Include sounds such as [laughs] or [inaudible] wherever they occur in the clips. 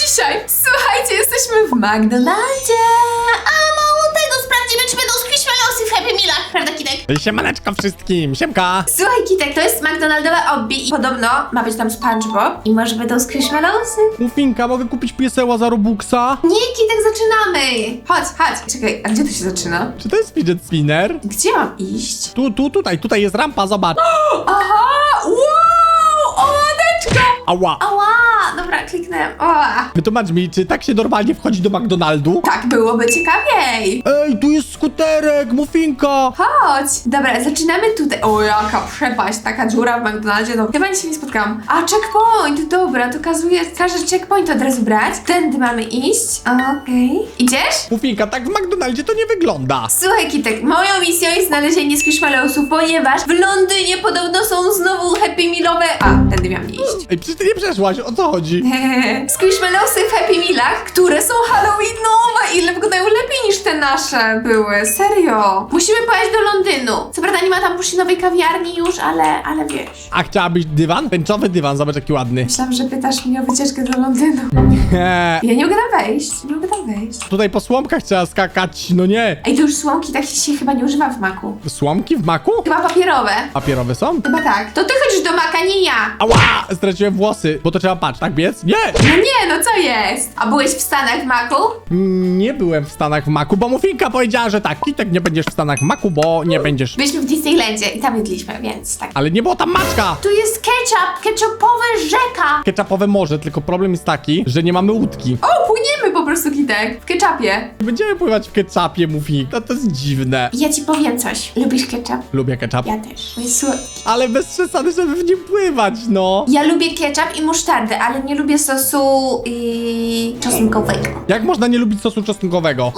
dzisiaj? Słuchajcie, jesteśmy w McDonaldzie. A mało tego, sprawdzimy, czy będą squishmallowsy w Happy Mealach. Prawda, Kitek? Siemaneczko wszystkim, siemka! Słuchaj, Kitek, to jest McDonaldowe obby i podobno ma być tam SpongeBob i może będą squishmallowsy. Mufinka, mogę kupić pieseła za Robuxa? Nie, Kitek, zaczynamy. Chodź, chodź. Czekaj, a gdzie to się zaczyna? Czy to jest fidget spinner? Gdzie mam iść? Tu, tu, tutaj, tutaj jest rampa, zobacz. [gasps] Aha! Wow! Oładeczka! Ała! Ała! Dobra, kliknąłem. Ała. Wytłumacz mi, czy tak się normalnie wchodzi do McDonaldu? Tak byłoby ciekawiej. Ej, tu jest skuterek, Mufinka! Chodź! Dobra, zaczynamy tutaj. O, jaka przepaść, taka dziura w McDonaldzie. No, chyba nic się nie spotkałam. A, checkpoint! Dobra, to kazuje, każe checkpoint od razu brać. Tędy mamy iść. Okej. Idziesz? Mufinka, tak w McDonaldzie to nie wygląda. Słuchaj, Kitek, moją misją jest znalezienie Squishmallowsów, ponieważ w Londynie podobno są znowu Happy Mealowe... A, tędy miałam nie iść. Ej, przecież ty nie przeszłaś, o co chodzi? [laughs] Squishmallowsy w Happy Mealach, które są halloweenowe i wyglądają lepiej niż te nasze były. Serio. Musimy pojechać do Londynu. Co prawda nie ma tam puszynowej kawiarni już, ale, ale wiesz. A chciałabyś dywan? Tęczowy dywan, zobacz jaki ładny. Myślałam, że pytasz mnie o wycieczkę do Londynu. Eee, Ja nie mogę tam wejść. Nie mogę tam wejść. tutaj po słomkach trzeba skakać, no nie. Ej, to już słomki tak się chyba nie używa w maku. Słomki w maku? Chyba papierowe. Papierowe są? Chyba tak. To ty chodzisz do maka, nie ja. Ała! Straciłem włosy, bo to trzeba patrz, tak biec? Nie! No nie, no co jest? A byłeś w Stanach w maku? Nie byłem w Stanach w maku, bo Mufinka powiedziała, że tak, i tak nie będziesz w Stanach w maku, bo nie będziesz. Byliśmy w Disneylandzie i tam jedliśmy, więc tak. Ale nie było tam maczka! Tu jest ketchup, ketchupowy rzeka. Ketchupowe morze, tylko problem jest taki, że nie mamy łódki. O, płyniemy po prostu, Kitek. W ketchupie. Będziemy pływać w ketchupie, Mufinka, to jest dziwne. Ja ci powiem coś. Lubisz ketchup? Lubię ketchup, Ja też. Jest słodki. ale bez przesady, żeby w nim pływać, no. Ja lubię ketchup i musztardę, ale nie lubię sosu i czosnkowego. Jak można nie lubić sosu czosnkowego?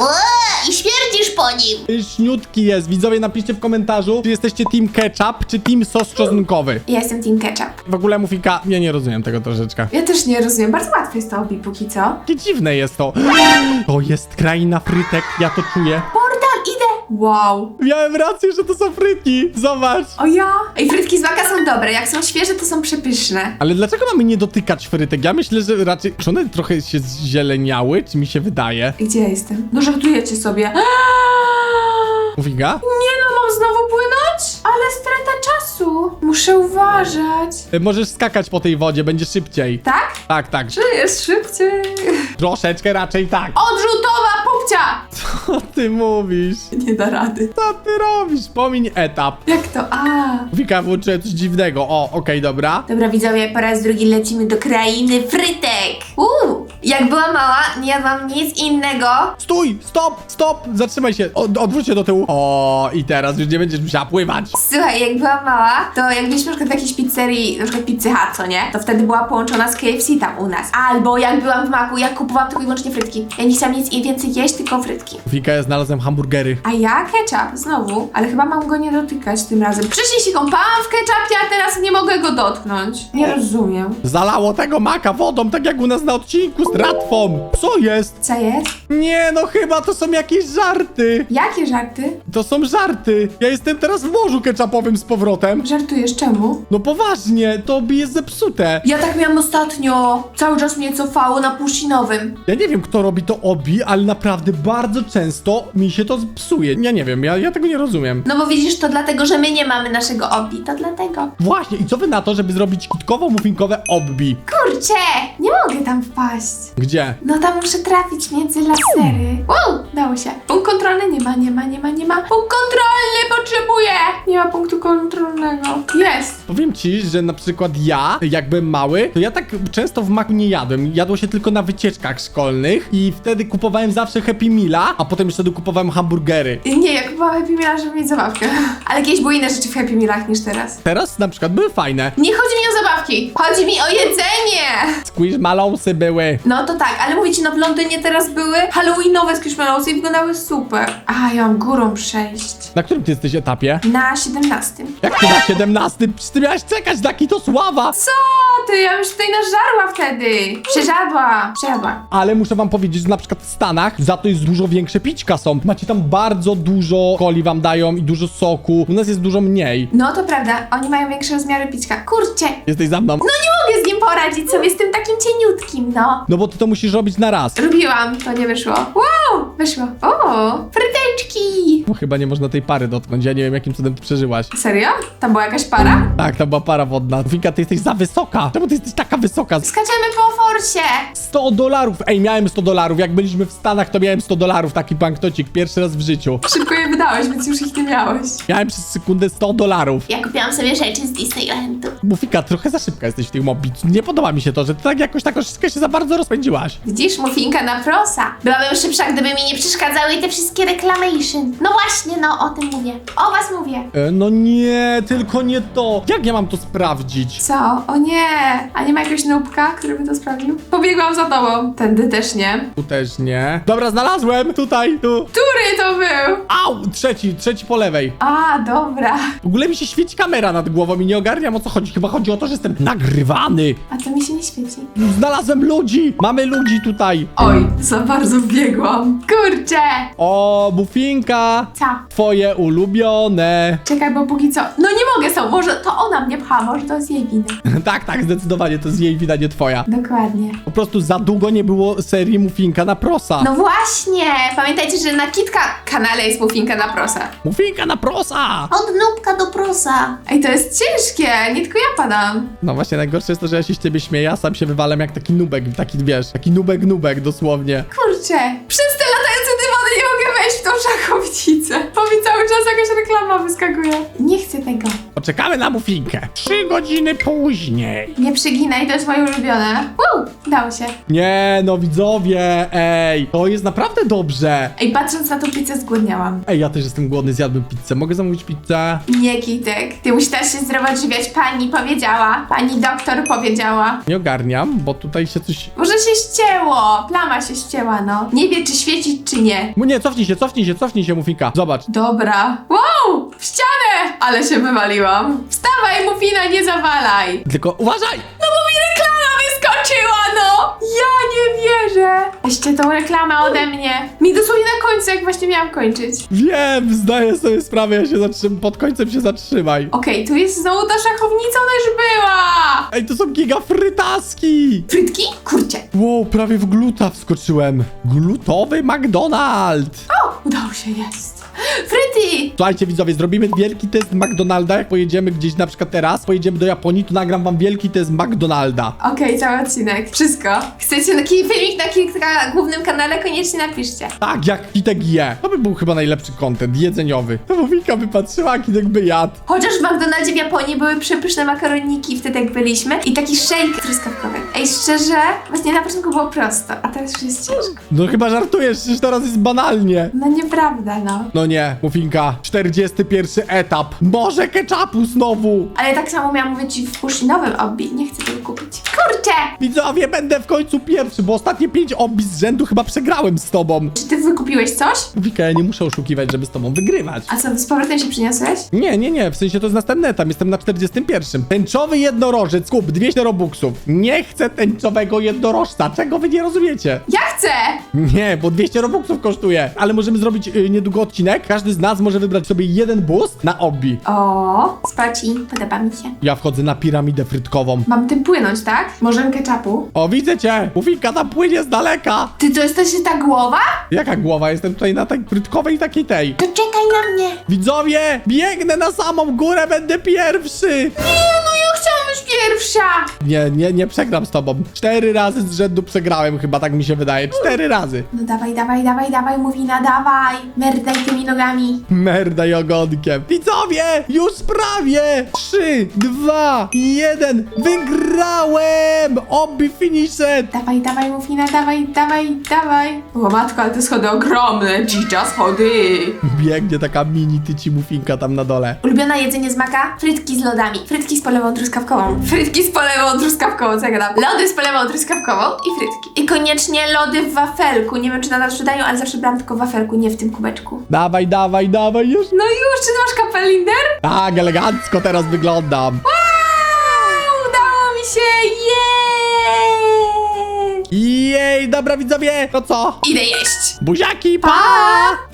I śmierdzisz po nim. Śniutki jest. Widzowie, napiszcie w komentarzu, czy jesteście team ketchup, czy team sos czosnkowy. Ja jestem team ketchup. W ogóle, Mufinka, ja nie rozumiem tego troszeczkę. Ja też nie rozumiem. Bardzo łatwe jest to obi póki co. Jakie dziwne jest to. To jest kraina frytek, ja to czuję. Wow. Miałem rację, że to są frytki. Zobacz. O ja. Ej, frytki z maka są dobre. Jak są świeże, to są przepyszne. Ale dlaczego mamy nie dotykać frytek? Ja myślę, że raczej... Czy one trochę się zzieleniały, czy mi się wydaje? Gdzie ja jestem? No żartujecie sobie. [gasps] Mufinka? Nie no, mam znowu płynąć? Ale strata czasu. Muszę uważać. E, Możesz skakać po tej wodzie, będzie szybciej. Tak? Tak, tak. Czy jest szybciej? Troszeczkę raczej tak. Pupcia! Co ty mówisz? Nie da rady. Co ty robisz? Pomiń etap. Jak to? A. Wika włączyłem coś dziwnego. O, okej, dobra. Dobra widzowie, po raz drugi lecimy do krainy frytek. Jak była mała, nie jadłam nic innego. Stój! Stop! Stop! Zatrzymaj się! Od, odwróć się do tyłu. O, i teraz już nie będziesz musiała pływać. Słuchaj, jak byłam mała, to jak byliśmy na przykład w jakiejś pizzerii, na przykład Pizzy Hut, co nie? To wtedy była połączona z KFC tam u nas. Albo jak byłam w Maku, ja kupowałam tylko i wyłącznie frytki. Ja nie chciałam nic i więcej jeść, tylko frytki. Wika, ja znalazłem hamburgery. A ja ketchup, znowu. Ale chyba mam go nie dotykać tym razem. Wcześniej się kąpałam w ketchupie, a teraz nie mogę go dotknąć. Nie rozumiem. Zalało tego maka wodą, tak jak u nas na odcinku z tratwą. Co jest? Co jest? Nie, no chyba to są jakieś żarty. Jakie żarty? To są żarty. Ja jestem teraz w morzu ketchupowym z powrotem. Żartujesz czemu? No poważnie, to obi jest zepsute. Ja tak miałam ostatnio. Cały czas mnie cofało na puszynowym. Ja nie wiem, kto robi to obi, ale naprawdę bardzo często mi się to psuje. Ja nie wiem, ja, ja tego nie rozumiem. No bo widzisz, to dlatego, że my nie mamy naszego obi. To dlatego. Właśnie, i co wy na to, żeby zrobić kitkowo-muffinkowe obbi? Kurczę, nie mogę tam wpaść. Gdzie? No tam muszę trafić między lasery. Wow, dało się. Punkt kontrolny nie ma, nie ma, nie ma, nie ma. Punkt kontrolny potrzebuję. Nie ma punktu kontrolnego. Jest. Powiem ci, że na przykład ja, jak byłem mały, to ja tak często w maku nie jadłem. Jadło się tylko na wycieczkach szkolnych i wtedy kupowałem zawsze Happy Meala, a potem jeszcze dokupowałem hamburgery. Nie, ja kupowałam Happy Meala, żeby mieć zabawkę. [laughs] Ale kiedyś były inne rzeczy w Happy Mealach niż teraz. Teraz na przykład były fajne. Nie chodzi mi o zabawki. Chodzi mi o jedzenie. Squishmallowsy były. No to tak, ale mówię ci, no w Londynie teraz były halloweenowe Squishmallowsy i wyglądały super. A, ja mam górą przejść. Na którym ty jesteś etapie? Na 17. Jak ty na 17? Przecież ty miałeś czekać na to sława! Co ty? Ja już tutaj nażarła wtedy. Przeżadła. Przeżadła. Ale muszę wam powiedzieć, że na przykład w Stanach za to jest dużo większe pićka są. Macie tam bardzo dużo coli wam dają i dużo soku. U nas jest dużo mniej. No to prawda, oni mają większe rozmiary pićka. Kurczę, Jesteś za mną? no nie mogę z nim poradzić sobie, z tym takim cieniutkim, no. No bo ty to musisz robić na raz. Robiłam, to nie wyszło. Wow, wyszło. O, fryteczki. Bo chyba nie można tej pary dotknąć. Ja nie wiem, jakim cudem ty przeżyłaś. Serio? Tam była jakaś para? Tak, tam była para wodna. Finka, ty jesteś za wysoka. Czemu ty jesteś taka wysoka? Skaczemy po forsie. 100 dolarów! Ej, miałem 100 dolarów. Jak byliśmy w Stanach, to miałem 100 dolarów. Taki banknocik. Pierwszy raz w życiu. Szybko je wydałeś, więc już ich nie miałeś. Miałem przez sekundę 100 dolarów. Ja kupiłam sobie rzeczy z Disneylandu. Mufika, trochę za szybka jesteś w tym mobic. Nie podoba mi się to, że ty tak jakoś tak wszystko się za bardzo rozpędziłaś. Widzisz, mufinka na prosa. Byłabym szybsza, gdyby mi nie przeszkadzały te wszystkie reclamation. No właśnie, no o tym mówię. O was mówię. E, no nie, tylko nie to. Jak ja mam to sprawdzić? Co? O nie! A nie ma jakiegoś nubka, który by to sprawdził? Pobiegłam za tobą. Tędy też nie. Tu też nie. Dobra, znalazłem! Tutaj, tu. Który to był? Au! Trzeci, trzeci po lewej. A, dobra. W ogóle mi się świeci kamera nad głową i nie ogarniam o co chodzi. Chyba chodzi o to, że jestem nagrywany. A to mi się nie świeci. Znalazłem ludzi! Mamy ludzi tutaj. Oj, za bardzo wbiegłam. Kurczę! O, bufinka! Co? Twoje ulubione. Czekaj, bo póki co... No nie mogę są, może to ona mnie pcha, może to jest jej wina. [laughs] tak, tak, zdecydowanie, to jest jej wina, nie twoja. Dokładnie. Po prostu za długo nie było serii Mufinka na prosa. No właśnie! Pamiętajcie, że na Kitka kanale jest mufinka na prosa. Mufinka na prosa! Od nubka do prosa. Ej, to jest ciężkie, nie tylko ja padam. No właśnie, najgorsze jest to, że ja się z ciebie śmieję, a sam się wywalam jak taki nubek, taki wiesz, taki nubek nubek dosłownie. Kurczę, przez te latające dywany nie mogę wejść w tą szachownicę. Bo mi cały czas jakaś reklama wyskakuje. Nie chcę tego. Poczekamy na Mufinkę. Trzy godziny później. Nie przyginaj, to jest moje ulubione. Woo, udało się. Nie, no widzowie, ej, to jest naprawdę dobrze. Ej, patrząc na tą pizzę zgłodniałam. Ej, ja też jestem głodny, zjadłbym pizzę. Mogę zamówić pizzę? Nie, Kitek. Ty musisz się zdrowo odżywiać. Pani powiedziała. Pani doktor powiedziała. Nie ogarniam, bo tutaj się coś... Może się ścięło. Plama się ścięła, no. Nie wie, czy świecić, czy nie. Nie, cofnij się, cofnij się, cofnij się, Mufinka. Zobacz. Dobra. Wow! Ścianę! Ale się wywaliłam. Wstawaj, Mufina, nie zawalaj. Tylko uważaj! No bo mi reklama wyskoczyła, no! Ja nie wierzę! Weźcie tą reklamę ode mnie. Mi dosłownie na końcu, jak właśnie miałam kończyć. Wiem, zdaję sobie sprawę, ja się zatrzymam, pod końcem się zatrzymaj. Okej, tu jest znowu ta szachownica, ona już była! Ej, to są giga frytaski! Frytki? Kurczę. Wow, prawie w gluta wskoczyłem. Glutowy McDonald's. O, udało się, jest. Fryty! Słuchajcie widzowie, zrobimy wielki test McDonalda, jak pojedziemy gdzieś na przykład teraz, pojedziemy do Japonii, to nagram wam wielki test McDonalda. Okej, cały odcinek. Wszystko. Chcecie taki filmik na kilka głównym kanale? Koniecznie napiszcie. Tak, jak Kitek je. To by był chyba najlepszy content, jedzeniowy. To Wika wypatrzyła, Kitek by jadł. Chociaż w McDonaldzie w Japonii były przepyszne makaroniki wtedy jak byliśmy i taki shake truskawkowy. Ej, szczerze, właśnie na początku było prosto, a teraz już jest ciężko. No chyba żartujesz, przecież teraz jest banalnie. No nieprawda, no. No nie, Mufinka, 41 etap. Może ketchupu znowu. Ale tak samo miałam mówić w puszynowym obbi. Nie chcę tego kupić. Kurczę! Widzowie, będę w końcu pierwszy, bo ostatnie 5 obis z rzędu chyba przegrałem z tobą. Czy ty wykupiłeś coś? Wika, ja nie muszę oszukiwać, żeby z tobą wygrywać. A co, z powrotem się przyniosłeś? Nie, nie, nie, w sensie to jest następny etap, jestem na 41. Tęczowy jednorożec, kup 200 robuxów. Nie chcę tęczowego jednorożca, czego wy nie rozumiecie? Ja chcę! Nie, bo 200 robuxów kosztuje. Ale możemy zrobić y, niedługo odcinek. Każdy z nas może wybrać sobie jeden boost na obbi. O, spaci, podoba mi się. Ja wchodzę na piramidę frytkową. Mam tym płynąć, tak? Możemy ketchupu? O, widzę cię! Mufinka tam płynie z daleka! Ty to jesteś ta głowa? Jaka głowa? Jestem tutaj na tej frytkowej takiej tej. To czekaj na mnie. Widzowie, biegnę na samą górę, będę pierwszy! Nie, no pierwsza. Nie, nie, nie przegram z tobą. Cztery razy z rzędu przegrałem, chyba tak mi się wydaje. Cztery razy. No dawaj, dawaj, dawaj, dawaj, Mowina, dawaj. Merdaj tymi nogami. Merda i ogonkiem. Widzowie, już prawie! Trzy, dwa, jeden. Wygrałem! Wygrałem! Obi finished! Dawaj, dawaj, Mufina, dawaj, dawaj, dawaj. O matko, ale te schody ogromne, dzicza schody. Biegnie taka mini tyci mufinka tam na dole. Ulubione jedzenie z maka? Frytki z lodami. Frytki z polewą truskawkową. Frytki z polewą truskawkową, co ja gadam? Lody z polewą truskawkową i frytki. I koniecznie lody w wafelku. Nie wiem, czy nadal sprzedają, ale zawsze brałam tylko w wafelku, nie w tym kubeczku. Dawaj, dawaj, dawaj, już. No już, czy masz kapelinder? Tak, elegancko teraz wyglądam. Wow, udało mi się, jej! Jej, dobra widzowie, to co? Idę jeść. Buziaki, pa! Pa!